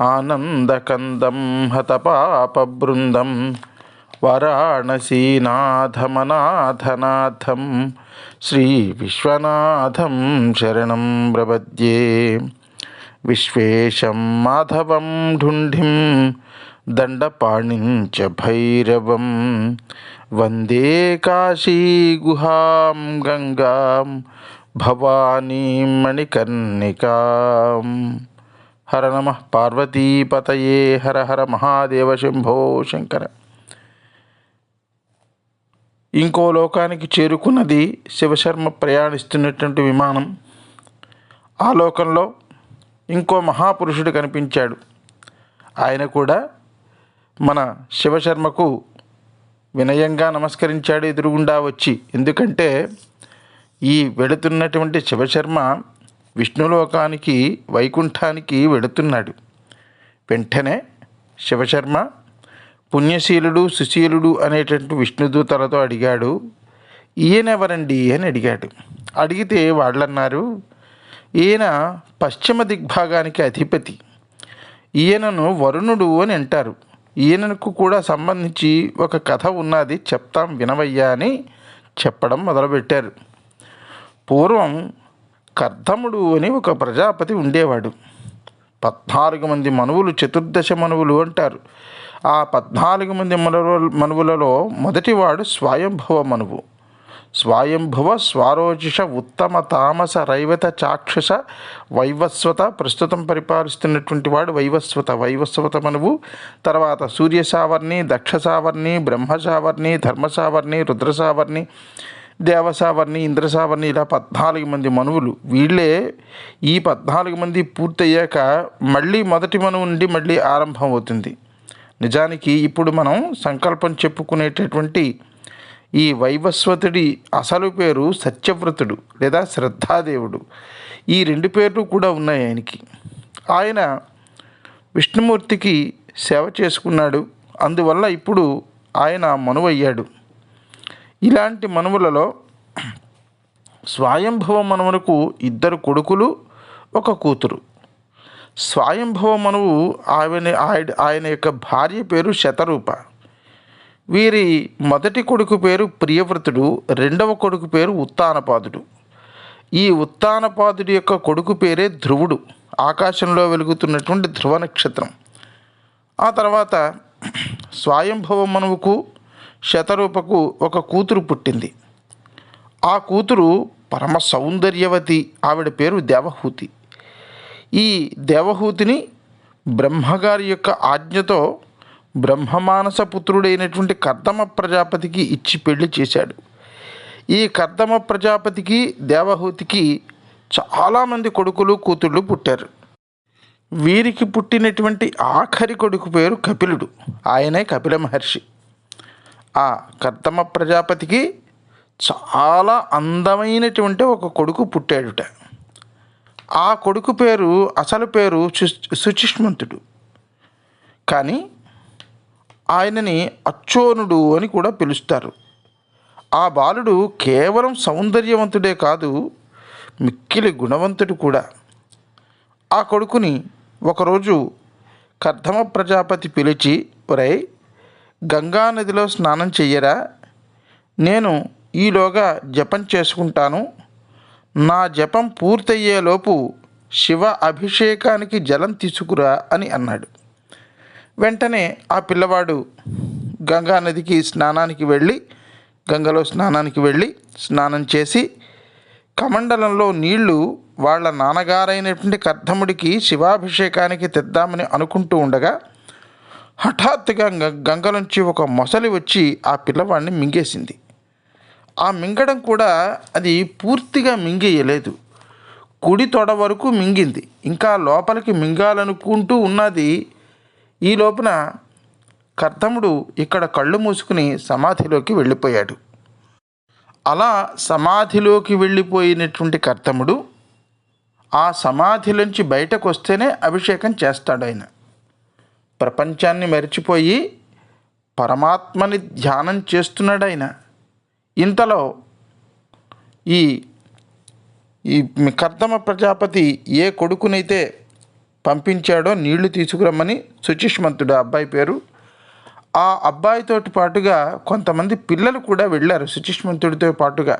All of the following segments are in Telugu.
ఆనందకందం హతపాపబృందం వారాణసీనాథమనాథనాథం శ్రీ విశ్వనాథం శరణం ప్రపద్యే. విశ్వేశం మాధవం ఢుంఢిం దండపాణించ భైరవం. వందే కాశీగుహాం గంగాం భవానీ మణికర్ణికాం. హర నమ పార్వతీపతయే హర హర మహాదేవ శంభో శంకర. ఇంకో లోకానికి చేరుకున్నది శివశర్మ ప్రయాణిస్తున్నటువంటి విమానం. ఆ లోకంలో ఇంకో మహాపురుషుడు కనిపించాడు. ఆయన కూడా మన శివశర్మకు వినయంగా నమస్కరించాడు ఎదురుగుండా వచ్చి. ఎందుకంటే ఈ వెళుతున్నటువంటి శివశర్మ విష్ణులోకానికి వైకుంఠానికి వెళుతున్నాడు. వెంటనే శివశర్మ పుణ్యశీలుడు సుశీలుడు అనేటువంటి విష్ణుదూతలతో అడిగాడు. ఈయనెవరండి అని అడిగాడు. అడిగితే వాళ్ళన్నారు ఈయన పశ్చిమ దిగ్భాగానికి అధిపతి. ఈయనను వరుణుడు అని అంటారు. ఈయనకు కూడా సంబంధించి ఒక కథ ఉన్నది చెప్తాం వినవయ్యా అని చెప్పడం మొదలుపెట్టారు. పూర్వం కర్ధముడు అని ఒక ప్రజాపతి ఉండేవాడు. పద్నాలుగు మంది మనువులు చతుర్దశ మనువులు అంటారు. ఆ పద్నాలుగు మంది మనువు మనువులలో మొదటివాడు స్వయంభవ మనువు. స్వయంభువ స్వారోజిష ఉత్తమ తామస రైవత చాక్షుష వైవస్వత ప్రస్తుతం పరిపాలిస్తున్నటువంటి వాడు వైవస్వత వైవస్వత మనువు. తర్వాత సూర్యసావర్ణి దక్షసావర్ణి బ్రహ్మసావర్ణి ధర్మసావర్ణి రుద్రసావర్ణి దేవసావర్ణి ఇంద్రసావర్ణి ఇలా పద్నాలుగు మంది మనువులు. వీళ్ళే ఈ పద్నాలుగు మంది పూర్తయ్యాక మళ్ళీ మొదటి మనువు నుండి మళ్ళీ ఆరంభం అవుతుంది. నిజానికి ఇప్పుడు మనం సంకల్పం చెప్పుకునేటటువంటి ఈ వైవస్వతుడి అసలు పేరు సత్యవ్రతుడు లేదా శ్రద్ధాదేవుడు. ఈ రెండు పేర్లు కూడా ఉన్నాయి ఆయనకి. ఆయన విష్ణుమూర్తికి సేవ చేసుకున్నాడు. అందువల్ల ఇప్పుడు ఆయన మనువయ్యాడు. ఇలాంటి మనువులలో స్వయంభవ మనువులకు ఇద్దరు కొడుకులు ఒక కూతురు. స్వయంభవ మనువు ఆయన ఆయన యొక్క భార్య పేరు శతరూప. వీరి మొదటి కొడుకు పేరు ప్రియవ్రతుడు రెండవ కొడుకు పేరు ఉత్తానపాదుడు. ఈ ఉత్తానపాదుడి యొక్క కొడుకు పేరే ధ్రువుడు. ఆకాశంలో వెలుగుతున్నటువంటి ధ్రువ నక్షత్రం. ఆ తర్వాత స్వయంభవ మనువుకు శతరూపకు ఒక కూతురు పుట్టింది. ఆ కూతురు పరమ సౌందర్యవతి ఆవిడ పేరు దేవహూతి. ఈ దేవహూతిని బ్రహ్మగారి యొక్క ఆజ్ఞతో బ్రహ్మమానస పుత్రుడైనటువంటి కర్దమ ప్రజాపతికి ఇచ్చి పెళ్ళి చేశాడు. ఈ కర్దమ ప్రజాపతికి దేవహూతికి చాలామంది కొడుకులు కూతుళ్ళు పుట్టారు. వీరికి పుట్టినటువంటి ఆఖరి కొడుకు పేరు కపిలుడు. ఆయనే కపిల మహర్షి ఆ కర్దమ ప్రజాపతికి చాలా అందమైనటువంటి ఒక కొడుకు పుట్టాడుట. ఆ కొడుకు పేరు అసలు పేరు సుచిష్మంతుడు. కానీ ఆయనని అచ్చోనుడు అని కూడా పిలుస్తారు. ఆ బాలుడు కేవలం సౌందర్యవంతుడే కాదు మిక్కిలి గుణవంతుడు కూడా. ఆ కొడుకుని ఒకరోజు కర్ధమ ప్రజాపతి పిలిచి ఒరై గంగానదిలో స్నానం చెయ్యరా? నేను ఈలోగా జపం చేసుకుంటాను. నా జపం పూర్తయ్యేలోపు శివ అభిషేకానికి జలం తీసుకురా అని అన్నాడు. వెంటనే ఆ పిల్లవాడు గంగా నదికి స్నానానికి వెళ్ళి గంగలో స్నానానికి వెళ్ళి స్నానం చేసి కమండలంలో నీళ్ళు వాళ్ళ నాన్నగారైనటువంటి కర్ధముడికి శివాభిషేకానికి తెద్దామని అనుకుంటూ ఉండగా హఠాత్తుగా గంగ గంగలోంచి ఒక మొసలి వచ్చి ఆ పిల్లవాడిని మింగేసింది. ఆ మింగడం కూడా అది పూర్తిగా మింగేయలేదు. కుడి తొడ వరకు మింగింది. ఇంకా లోపలికి మింగాలనుకుంటూ ఉన్నది ఈ లోపున కర్తముడు ఇక్కడ కళ్ళు మూసుకుని సమాధిలోకి వెళ్ళిపోయాడు. అలా సమాధిలోకి వెళ్ళిపోయినటువంటి కర్తముడు ఆ సమాధిలోంచి బయటకు వస్తేనే అభిషేకం చేస్తాడు ఆయన. ప్రపంచాన్ని మరిచిపోయి పరమాత్మని ధ్యానం చేస్తున్నాడైన ఇంతలో ఈ ఈ కర్దమ ప్రజాపతి ఏ కొడుకునైతే పంపించాడో నీళ్ళు తీసుకురమ్మని సుచిష్మంతుడు ఆ అబ్బాయి పేరు. ఆ అబ్బాయితోటి పాటుగా కొంతమంది పిల్లలు కూడా వెళ్ళారు సుచిష్మంతుడితో పాటుగా.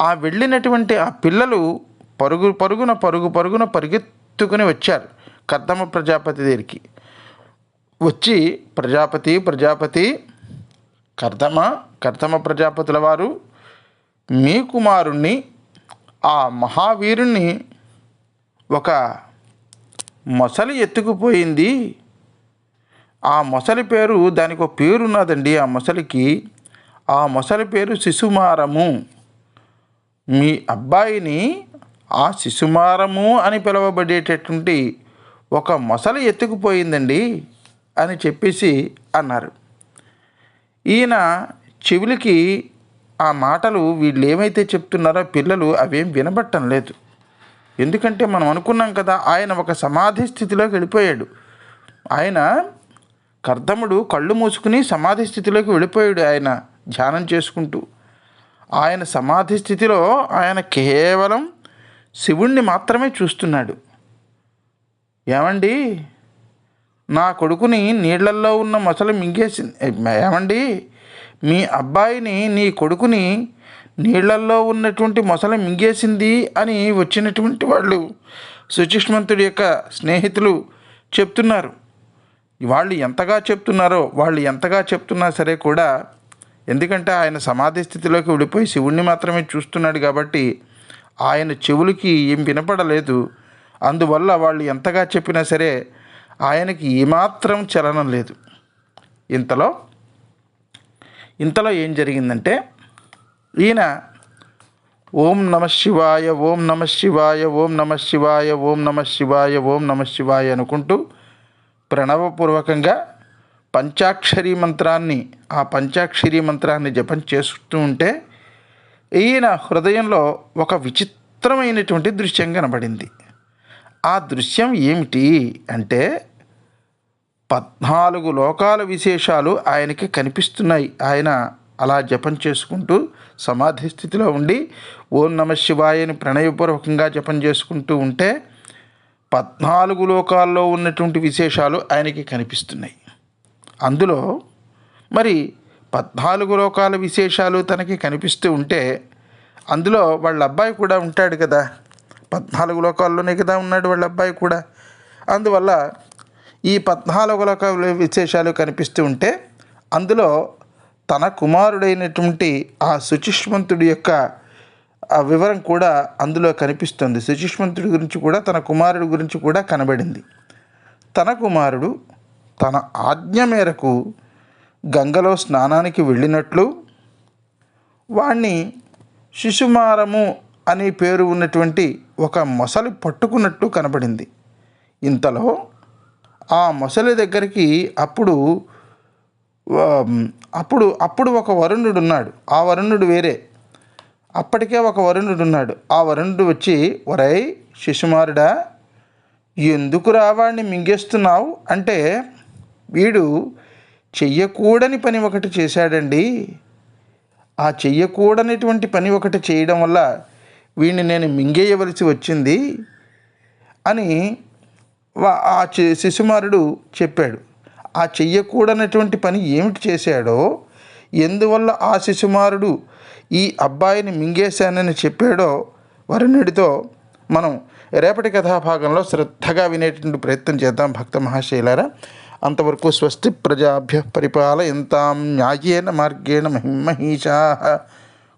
ఆ వెళ్ళినటువంటి ఆ పిల్లలు పరుగు పరుగున పరుగు పరుగున పరిగెత్తుకుని వచ్చారు కర్దమ ప్రజాపతి దగ్గరికి. వచ్చి ప్రజాపతి ప్రజాపతి కర్తమ కర్తమ ప్రజాపతుల వారు మీ కుమారుణ్ణి ఆ మహావీరుణ్ణి ఒక మొసలి ఎత్తుకుపోయింది ఆ మొసలి పేరు దానికి ఒక పేరు ఉన్నదండి. ఆ మొసలికి ఆ మొసలి పేరు శిశుమారము. మీ అబ్బాయిని ఆ శిశుమారము అని పిలువబడేటటువంటి ఒక మొసలి ఎత్తుకుపోయిందండి అని చెప్పేసి అన్నారు. ఈయన చెవులకి ఆ మాటలు వీళ్ళు ఏమైతే చెప్తున్నారో పిల్లలు అవేం వినబట్టం లేదు. ఎందుకంటే మనం అనుకున్నాం కదా ఆయన ఒక సమాధి స్థితిలోకి వెళ్ళిపోయాడు. ఆయన కర్దముడు కళ్ళు మూసుకుని సమాధి స్థితిలోకి వెళ్ళిపోయాడు ఆయన ధ్యానం చేసుకుంటూ. ఆయన సమాధి స్థితిలో ఆయన కేవలం శివుణ్ణి మాత్రమే చూస్తున్నాడు. ఏమండి? నా కొడుకుని నీళ్ళల్లో ఉన్న మొసలు మింగేసింది. ఏమండి? మీ అబ్బాయిని నీ కొడుకుని నీళ్ళల్లో ఉన్నటువంటి మొసలు మింగేసింది అని వచ్చినటువంటి వాళ్ళు సుచిష్మంతుడి యొక్క స్నేహితులు చెప్తున్నారు. వాళ్ళు ఎంతగా చెప్తున్నారో వాళ్ళు ఎంతగా చెప్తున్నా సరే కూడా ఎందుకంటే ఆయన సమాధి స్థితిలోకి వెళ్ళిపోయి శివుణ్ణి మాత్రమే చూస్తున్నాడు కాబట్టి ఆయన చెవులకి ఏం వినపడలేదు. అందువల్ల వాళ్ళు ఎంతగా చెప్పినా సరే ఆయనకి ఏమాత్రం చలనం లేదు. ఇంతలో ఇంతలో ఏం జరిగిందంటే ఈయన ఓం నమ శివాయ ఓం నమ శివాయ ఓం నమ శివాయ ఓం నమ శివాయ ఓం నమ శివాయ అనుకుంటూ ప్రణవపూర్వకంగా పంచాక్షరి మంత్రాన్ని ఆ పంచాక్షరి మంత్రాన్ని జపం చేస్తూ ఉంటే ఈయన హృదయంలో ఒక విచిత్రమైనటువంటి దృశ్యం కనబడింది. ఆ దృశ్యం ఏమిటి అంటే పద్నాలుగు లోకాల విశేషాలు ఆయనకి కనిపిస్తున్నాయి. ఆయన అలా జపం చేసుకుంటూ సమాధి స్థితిలో ఉండి ఓం నమ శివాయని ప్రణయపూర్వకంగా జపం చేసుకుంటూ ఉంటే పద్నాలుగు లోకాల్లో ఉన్నటువంటి విశేషాలు ఆయనకి కనిపిస్తున్నాయి. అందులో మరి పద్నాలుగు లోకాల విశేషాలు తనకి కనిపిస్తూ ఉంటే అందులో వాళ్ళ అబ్బాయి కూడా ఉంటాడు కదా. పద్నాలుగు లోకాల్లో నిగదా ఉన్నాడు వాళ్ళ అబ్బాయి కూడా. అందువల్ల ఈ పద్నాలుగు లోకాల విశేషాలు కనిపిస్తూ ఉంటే అందులో తన కుమారుడైనటువంటి ఆ శుచిష్మంతుడి యొక్క ఆ వివరం కూడా అందులో కనిపిస్తుంది. శుచిష్మంతుడి గురించి కూడా తన కుమారుడి గురించి కూడా కనబడింది. తన కుమారుడు తన ఆజ్ఞ మేరకు గంగలో స్నానానికి వెళ్ళినట్లు వాణ్ణి శిశుమారము అనే పేరు ఉన్నటువంటి ఒక మొసలి పట్టుకున్నట్టు కనపడింది ఇంతలో ఆ మొసలి దగ్గరికి అప్పుడు అప్పుడు అప్పుడు ఒక వరుణుడు ఉన్నాడు. ఆ వరుణుడు వేరే. అప్పటికే ఒక వరుణుడు ఉన్నాడు. ఆ వరుణుడు వచ్చి ఒరై శిశుమారుడా ఎందుకు రావాడిని మింగేస్తున్నావు? అంటే వీడు చెయ్యకూడని పని ఒకటి చేశాడండి. ఆ చెయ్యకూడనటువంటి పని ఒకటి చేయడం వల్ల వీడిని నేను మింగేయవలసి వచ్చింది అని ఆ శిశుమారుడు చెప్పాడు. ఆ చెయ్యకూడనటువంటి పని ఏమిటి చేశాడో ఎందువల్ల ఆ శిశుమారుడు ఈ అబ్బాయిని మింగేశానని చెప్పాడో వరుణుడితో మనం రేపటి కథాభాగంలో శ్రద్ధగా వినేటువంటి ప్రయత్నం చేద్దాం. భక్త మహాశైలారా అంతవరకు స్వస్తి ప్రజాభ్య పరిపాలయంతాం న్యాయేన మార్గేణ మహిమహీషా.